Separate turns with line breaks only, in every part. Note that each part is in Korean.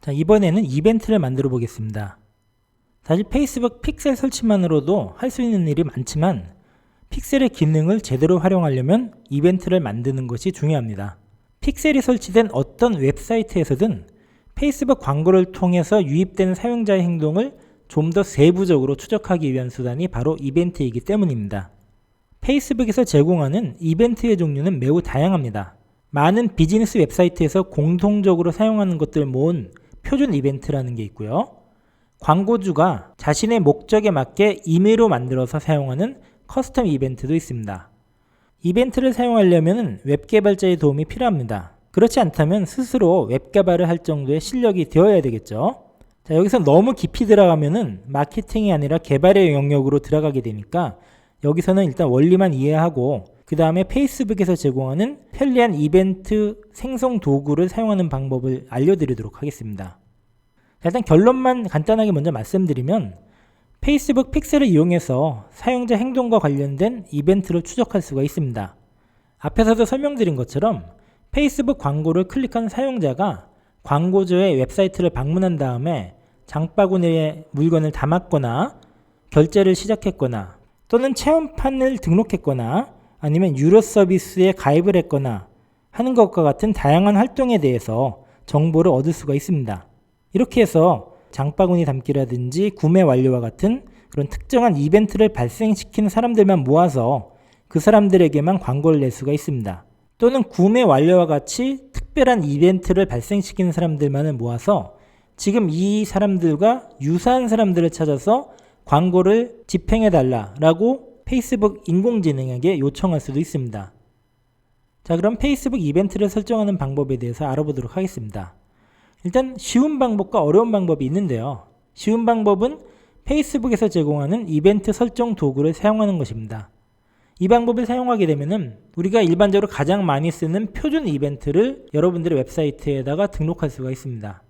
자, 이번에는 이벤트를 만들어 보겠습니다. 사실 페이스북 픽셀 설치만으로도 할 수 있는 일이 많지만 픽셀의 기능을 제대로 활용하려면 이벤트를 만드는 것이 중요합니다. 픽셀이 설치된 어떤 웹사이트에서든 페이스북 광고를 통해서 유입된 사용자의 행동을 좀 더 세부적으로 추적하기 위한 수단이 바로 이벤트이기 때문입니다. 페이스북에서 제공하는 이벤트의 종류는 매우 다양합니다. 많은 비즈니스 웹사이트에서 공통적으로 사용하는 것들 모은 표준 이벤트라는 게 있고요. 광고주가 자신의 목적에 맞게 임의로 만들어서 사용하는 커스텀 이벤트도 있습니다. 이벤트를 사용하려면 웹 개발자의 도움이 필요합니다. 그렇지 않다면 스스로 웹 개발을 할 정도의 실력이 되어야 되겠죠. 자, 여기서 너무 깊이 들어가면은 마케팅이 아니라 개발의 영역으로 들어가게 되니까 여기서는 일단 원리만 이해하고 그 다음에 페이스북에서 제공하는 편리한 이벤트 생성 도구를 사용하는 방법을 알려드리도록 하겠습니다. 자, 일단 결론만 간단하게 먼저 말씀드리면 페이스북 픽셀을 이용해서 사용자 행동과 관련된 이벤트를 추적할 수가 있습니다. 앞에서도 설명드린 것처럼 페이스북 광고를 클릭한 사용자가 광고주의 웹사이트를 방문한 다음에 장바구니에 물건을 담았거나 결제를 시작했거나 또는 체험판을 등록했거나 아니면 유료 서비스에 가입을 했거나 하는 것과 같은 다양한 활동에 대해서 정보를 얻을 수가 있습니다. 이렇게 해서 장바구니 담기라든지 구매 완료와 같은 그런 특정한 이벤트를 발생시키는 사람들만 모아서 그 사람들에게만 광고를 낼 수가 있습니다. 또는 구매 완료와 같이 특별한 이벤트를 발생시키는 사람들만을 모아서 지금 이 사람들과 유사한 사람들을 찾아서 광고를 집행해 달라라고 페이스북 인공지능에게 요청할 수도 있습니다. 자, 그럼 페이스북 이벤트를 설정하는 방법에 대해서 알아보도록 하겠습니다. 일단 쉬운 방법과 어려운 방법이 있는데요. 쉬운 방법은 페이스북에서 제공하는 이벤트 설정 도구를 사용하는 것입니다. 이 방법을 사용하게 되면은 우리가 일반적으로 가장 많이 쓰는 표준 이벤트를 여러분들의 웹사이트에다가 등록할 수가 있습니다.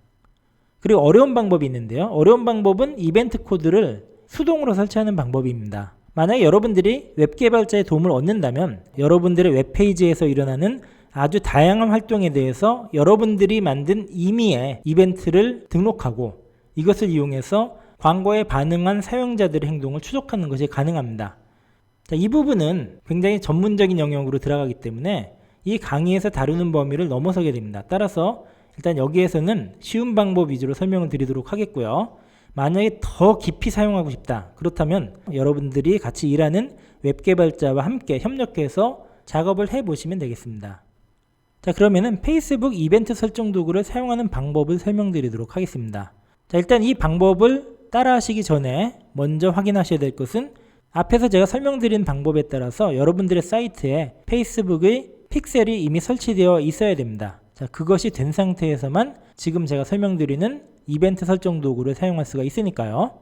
그리고 어려운 방법이 있는데요. 어려운 방법은 이벤트 코드를 수동으로 설치하는 방법입니다. 만약에 여러분들이 웹 개발자의 도움을 얻는다면 여러분들의 웹페이지에서 일어나는 아주 다양한 활동에 대해서 여러분들이 만든 임의의 이벤트를 등록하고 이것을 이용해서 광고에 반응한 사용자들의 행동을 추적하는 것이 가능합니다. 자, 이 부분은 굉장히 전문적인 영역으로 들어가기 때문에 이 강의에서 다루는 범위를 넘어서게 됩니다. 따라서 일단 여기에서는 쉬운 방법 위주로 설명을 드리도록 하겠고요. 만약에 더 깊이 사용하고 싶다. 그렇다면 여러분들이 같이 일하는 웹 개발자와 함께 협력해서 작업을 해 보시면 되겠습니다. 자, 그러면은 페이스북 이벤트 설정 도구를 사용하는 방법을 설명드리도록 하겠습니다. 자, 일단 이 방법을 따라 하시기 전에 먼저 확인하셔야 될 것은 앞에서 제가 설명드린 방법에 따라서 여러분들의 사이트에 페이스북의 픽셀이 이미 설치되어 있어야 됩니다. 자, 그것이 된 상태에서만 지금 제가 설명드리는 이벤트 설정 도구를 사용할 수가 있으니까요.